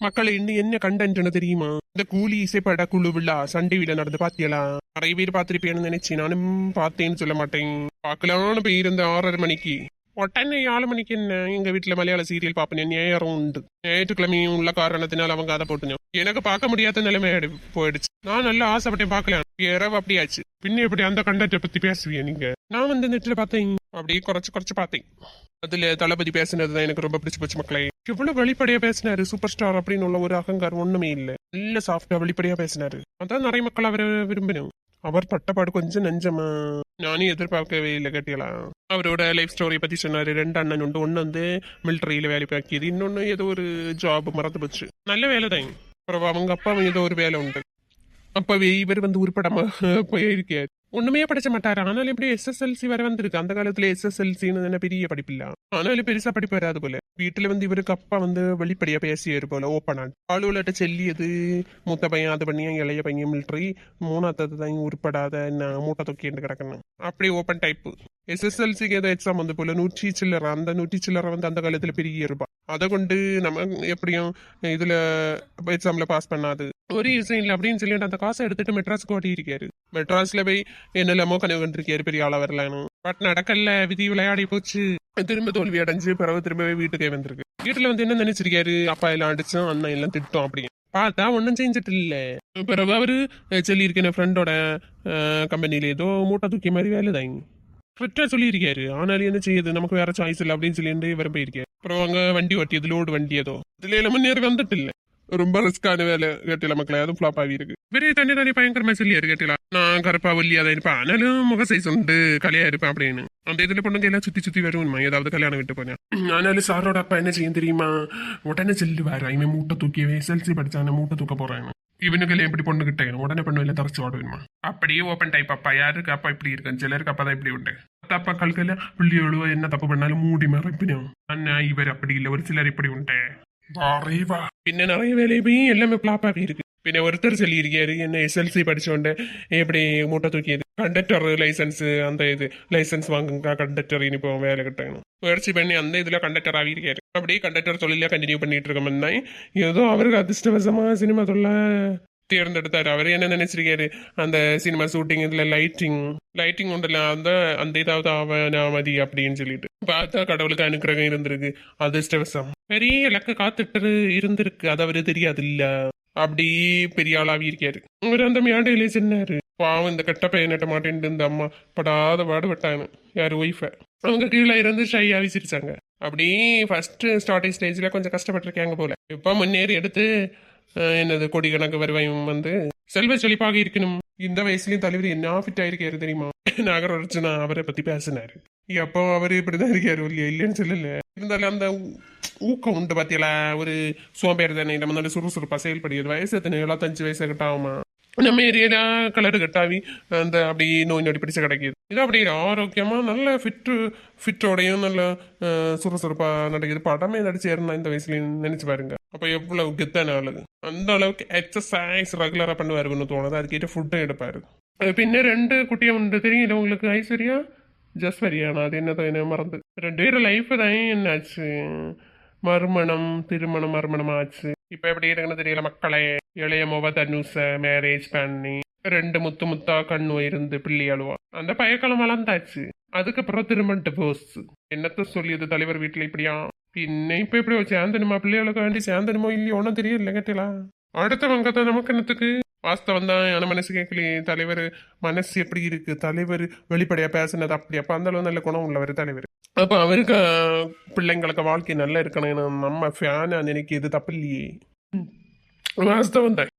மக்கள் இன்னும் என்ன கண்டென்ட்னு தெரியுமா? இந்த கூலி இசைப்பட குழு விழா சண்டே விழா நடந்து பாத்தியலா? நிறைய பேர் பார்த்திருப்பேன்னு நினைச்சு நானும் பார்த்தேன்னு சொல்ல மாட்டேன். பார்க்கலான்னு போயிருந்த ஆறரை மணிக்கு. உடனே ஏழு மணிக்கு என்ன எங்க வீட்டுல மலையாள சீரியல் பாப்பேன் நேரம் உண்டு ஞாயிற்றுக்கிழமையும் உள்ள காரணத்தினால அவங்க அதை போட்டுனோம் எனக்கு பார்க்க முடியாத நிலைமை போயிடுச்சு நான் நல்லா ஆசைப்பட்டேன் பார்க்கலாம் இரவு அப்படியாச்சு பின்ன எப்படி அந்த கண்டத்தை பத்தி பேசுவீங்க நீங்க நான் வந்து நெட்ல பார்த்தேன் அப்படியே குறைச்சு குறைச்சு பார்த்தேன் அதுல தளபதி பேசினது தான் எனக்கு ரொம்ப பிடிச்சு போச்சு மக்களே எவ்வளவு வெளிப்படையா பேசினாரு சூப்பர் ஸ்டார் அப்படின்னு உள்ள ஒரு அகங்காரம் ஒண்ணுமே இல்ல நல்ல சாஃப்டா வெளிப்படையா பேசினாரு அதான் நிறைய மக்கள் அவரை விரும்பினோம் அவர் பட்டப்பாடு கொஞ்சம் நெஞ்சமா நானும் எதிர்பார்க்கவே இல்லை கேட்டியலாம் அவரோட லைஃப் ஸ்டோரி பத்தி சொன்னாரு. ரெண்டு அண்ணன் உண்டு. ஒன்னு வந்து மிலிட்டரியில வேலை பார்க்கியது இன்னொன்னு ஏதோ ஒரு ஜாப் மறந்து போச்சு. நல்ல வேலை தான் அப்புறம் அவங்க அப்பாவும் ஏதோ ஒரு வேலை உண்டு. அப்பவே இவர் வந்து உருப்படாம போயிருக்காரு. ஒண்ணுமே படிச்ச மாட்டாரு. ஆனாலும் எப்படி எஸ்எஸ்எல்சி வர வந்திருக்கு. அந்த காலத்துல எஸ்எஸ்எல்சின்னு பெரிய படிப்பில்ல. ஆனாலும் பெருசா படிப்பு வராது போல. வீட்டுல வந்து இவருக்கு அப்பா வந்து வெளிப்படையா பேசியாரு போல ஓப்பனா ஆளுகிட்ட செல்லியது மூத்த பையன் அது பண்ணி இளைய பையன் மில்ட்ரி மூணாத்தது தான் உருப்படாத நான் மூட்டை தொக்கிட்டு கிடக்கணும். அப்படி ஓப்பன் டைப் எஸ்எஸ்எல்சிக்கு ஏதோ எக்ஸாம் வந்து போல நூற்றி சில்லற அந்த நூற்றி சில்லற வந்து அந்த காலத்துல பெரிய இருப்பா. அதை கொண்டு நம்ம எப்படியும் இதுல எக்ஸாம்ல பாஸ் பண்ணாது. ஒரு யூஸும் இல்லை அப்படின்னு சொல்லிட்டு அந்த காசை எடுத்துட்டு மெட்ராஸ்க்கு ஓட்டியிருக்காரு மெட்ராஸ்ல போய் என்னெல்லாமோ கனவு கண்டிருக்காரு பெரிய ஆளா வரலான்னு பட் நடக்கல விதி விளையாடி போச்சு. திரும்ப தோல்வி அடைஞ்சு பிறகு திரும்ப வீட்டுக்கே வந்திருக்கு. வீட்டுல வந்து என்ன நினைச்சிருக்காரு? அப்பா எல்லாம் அடிச்சோம் அண்ணன் எல்லாம் திட்டோம் அப்படின்னு. பார்த்தா ஒன்றும் செஞ்சுட்டு இல்ல. பிறகு அவரு சொல்லியிருக்கேன் ஃப்ரெண்டோட கம்பெனில ஏதோ மூட்டை தூக்கி மாதிரி வேலை தாங்க ஃபிட்டா சொல்லியிருக்காரு. ஆனாலும் என்ன செய்யுது? நமக்கு வேற சாய்ஸ் இல்லை அப்படின்னு சொல்லிட்டு இவர் போயிருக்காரு. அப்புறம் அங்க வண்டி ஓட்டியது லோடு வண்டி ஏதோ. இதுல முன்னேறி வந்துட்டு இல்ல. ரொம்ப ரிஸ்கான வேலை கேட்டில மக்களே? அதுவும் ஃபிளாப் ஆகி இருக்கு. இவரே தண்ணி தண்ணி பயங்கரமா சொல்லியாரு கேட்டில நான் கருப்பா ஒல்லியா தான் இருப்பேன். ஆனாலும் முக சைஸ் உண்டு கலையா இருப்பேன் அப்படின்னு. அந்த இதுல பொண்ணுங்க எல்லாம் சுத்தி சுத்தி வருமா ஏதாவது கல்யாணம் விட்டு போனேன் ஆனாலும் சாரோட அப்பா என்ன செய்யும் தெரியுமா? உடனே சொல்லுவாரு. இவன் மூட்டை தூக்கி எஸ்எல்சி படிச்சான மூட்டை தூக்க போறாங்க இவனுக்கு எப்படி பொண்ணு கிட்ட உடனே பொண்ணு இல்லை தரச்சு ஓடுவேமா அப்படியே ஓப்பன் டைப் அப்பா. யாருக்கு அப்பா இப்படி இருக்கு சிலருக்கு அப்பா தான் இப்படி உண்டு. அப்பா கல்கல பிள்ளைகளுவோ என்ன தப்பு பண்ணாலும் மூடி மறைப்பினும். அண்ணா இவர் அப்படி இல்லை. ஒரு சிலர் இப்படி உண்டு. வரைவா பின்ன நிறைய வேலையும் எல்லாமே பிளாப்பாகவே இருக்கு. பின்ன ஒருத்தர் சொல்லியிருக்காரு என்ன எஸ்எல்சி படிச்சோண்டு எப்படி மூட்டை தூக்கியது? கண்டக்டர் லைசன்ஸ் அந்த இது லைசன்ஸ் வாங்குங்க கண்டக்டர் இனிப்போ வேலை கட்டணும். முயற்சி பண்ணி அந்த இதில் கண்டக்டர் ஆகியிருக்காரு அப்படியே கண்டக்டர் தொழிலாக கண்டினியூ பண்ணிட்டு இருக்கோம்னா ஏதோ அவருக்கு அதிர்ஷ்டவசமாக சினிமா தொழில தேர்ந்தெடுத்தார். அவர் என்ன நினைச்சிருக்காரு? அந்த சினிமா ஷூட்டிங் இதுல லைட்டிங் லைட்டிங் உண்டுல அந்த அந்த இதாவது அவன் மதி அப்படின்னு சொல்லிட்டு. பார்த்தா கடவுளுக்கு அனுக்கிரகம் இருந்திருக்கு. அதிர்ஷ்டவசம். பெரிய இலக்கு காத்துட்டு இருந்திருக்கு. அது அவரு தெரியாது இல்ல அப்படி பெரிய ஆளாவி இருக்காரு. இவர் அந்த மேடையிலே சொன்னாரு. பாவம் இந்த கட்ட பையனட்ட மாட்டேன்ட்டு இந்த அம்மா படாத பாடுபட்டாங்க யார் ஒய்ஃப அவங்க கீழே இருந்து ஷையா விசிரிச்சாங்க அப்படி ஃபர்ஸ்ட் ஸ்டார்டிங் ஸ்டேஜ்ல கொஞ்சம் கஷ்டப்பட்டிருக்காங்க போல. இப்ப முன்னேறி எடுத்து என்னது கொடி கணக்கு வருவாயும் வந்து செல்வ செழிப்பாக இருக்கணும். இந்த வயசுலயும் தலைவர் என்ன ஃபிட் ஆயிருக்காரு தெரியுமா? நாகரட்சணா அவரை பத்தி பேசினாரு. எப்போ அவரு இப்படிதான் இருக்காரு இல்லையா இல்லைன்னு சொல்லல. இருந்தாலும் அந்த ஊக்கம் உண்டு பாத்தியலா? ஒரு சோம்பேறி தானே நம்ம நல்ல சுறுசுறுப்பா செயல்படுகிறது. வயசு எத்தனை? எழுபத்தஞ்சு வயசு கிட்ட ஆகுமா? நம்ம ஏரியால கலர் கட்டாவி அந்த அப்படி நோய் நொடி பிடிச்சு கிடைக்கிது. இது அப்படி ஆரோக்கியமா நல்ல ஃபிட்டு ஃபிட்டோடையும் நல்ல சுறுசுறுப்பா நடக்குது. படமே நடிச்சு ஏறினா இந்த வயசுல நினைச்சு பாருங்க. அப்ப எவ்வளவு கெத்தான ஆளுது அந்த அளவுக்கு எக்ஸசைஸ் ரெகுலரா பண்ணுவாருன்னு தோணுது. அதுக்கிட்ட ஃபுட்டும் எடுப்பாரு. பின்ன ரெண்டு குட்டியம் உண்டு. தெரியல உங்களுக்கு ஐஸ்வர்யா? ஜஸ்வரியானா அது என்னதோ என்ன மறந்து ரெண்டு பேரும் லைஃப் தான் என்னாச்சு மறுமணம் திருமணம் மறுமணம் ஆச்சு இப்ப எப்படி இருக்குன்னு தெரியல மக்களே இளைய முக தனுச மேரேஜ் பண்ணி ரெண்டு முத்து முத்தா கண்ணு இருந்து பிள்ளை அழுவா அந்த பயக்காலம் வளர்ந்தாச்சு அதுக்கப்புறம் திருமண டிவோர்ஸ் என்னத்த சொல்லியது தலைவர் வீட்டுல இப்படியா പിന്നെ ഇപ്പൊ എപ്പോഴോ ചേന്തനുമാ പിള്ളേകളൊക്കെ വേണ്ടി ചേന്തനുമോ ഇല്ലയോ ഒന്നും தெரியல கேட்டீங்களா அடுத்தவங்க தான் நமக்கு என்னத்துக்கு வாஸ்தவம் தான் என மனசு கேட்கலையே தலைவர் மனசு எப்படி இருக்கு? தலைவர் வெளிப்படையா பேசுனது அப்படி. அப்ப அந்த அளவு நல்ல குணம் உள்ளவர் தலைவர். அப்ப அவருக்கு பிள்ளைங்களுக்கு வாழ்க்கை நல்லா இருக்கணும். நம்ம ஃபேனா நினைக்கிறது தப்பு இல்லையே. வாஸ்தவம் தான்.